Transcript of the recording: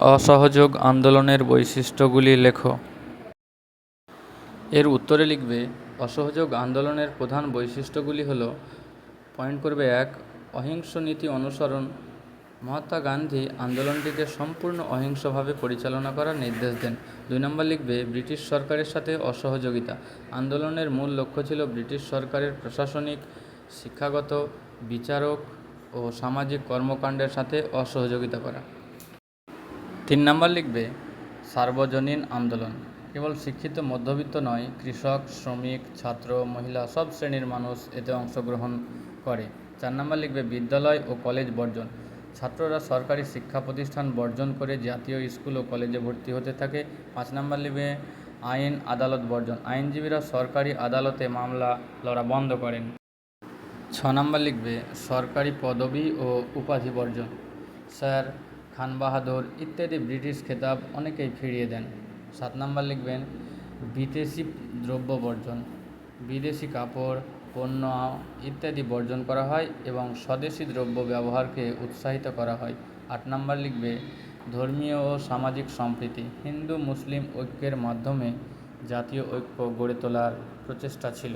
অসহযোগ আন্দোলনের বৈশিষ্ট্যগুলি লেখো। এর উত্তরে লিখবে, অসহযোগ আন্দোলনের প্রধান বৈশিষ্ট্যগুলি হল, পয়েন্ট করবে এক, অহিংস নীতি অনুসরণ। মহাত্মা গান্ধী আন্দোলনটিকে সম্পূর্ণ অহিংসভাবে পরিচালনা করার নির্দেশ দেন। দুই নম্বর লিখবে, ব্রিটিশ সরকারের সাথে অসহযোগিতা। আন্দোলনের মূল লক্ষ্য ছিল ব্রিটিশ সরকারের প্রশাসনিক, শিক্ষাগত, বিচারক ও সামাজিক কর্মকাণ্ডের সাথে অসহযোগিতা করা। তিন নম্বর লিখবে, সার্বজনীন আন্দোলন। কেবল শিক্ষিত, মধ্যবিত্ত নয়, কৃষক, শ্রমিক, ছাত্র, মহিলা, সব শ্রেণির মানুষ এতে অংশগ্রহণ করে। চার নম্বর লিখবে, বিদ্যালয় ও কলেজ বর্জন। ছাত্ররা সরকারি শিক্ষা প্রতিষ্ঠান বর্জন করে জাতীয় স্কুল ও কলেজে ভর্তি হতে থাকে। পাঁচ নম্বর লিখবে, আইন আদালত বর্জন। আইনজীবীরা সরকারি আদালতে মামলা লড়া বন্ধ করেন। ছ নম্বর লিখবে, সরকারি পদবি ও উপাধি বর্জন। স্যার খান বাহাদুর ইত্যাদি ব্রিটিশ খেতাব অনেকেই ফিরিয়ে দেন। সাত নম্বর লিখবেন, বিদেশি দ্রব্য বর্জন, বিদেশি কাপড়, পণ্য ইত্যাদি বর্জন করা হয় এবং স্বদেশি দ্রব্য ব্যবহারকে উৎসাহিত করা হয়। আট নম্বর লিখবে, ধর্মীয় ও সামাজিক সম্প্রীতি হিন্দু মুসলিম ঐক্যের মাধ্যমে জাতীয় ঐক্য গড়ে তোলার প্রচেষ্টা ছিল।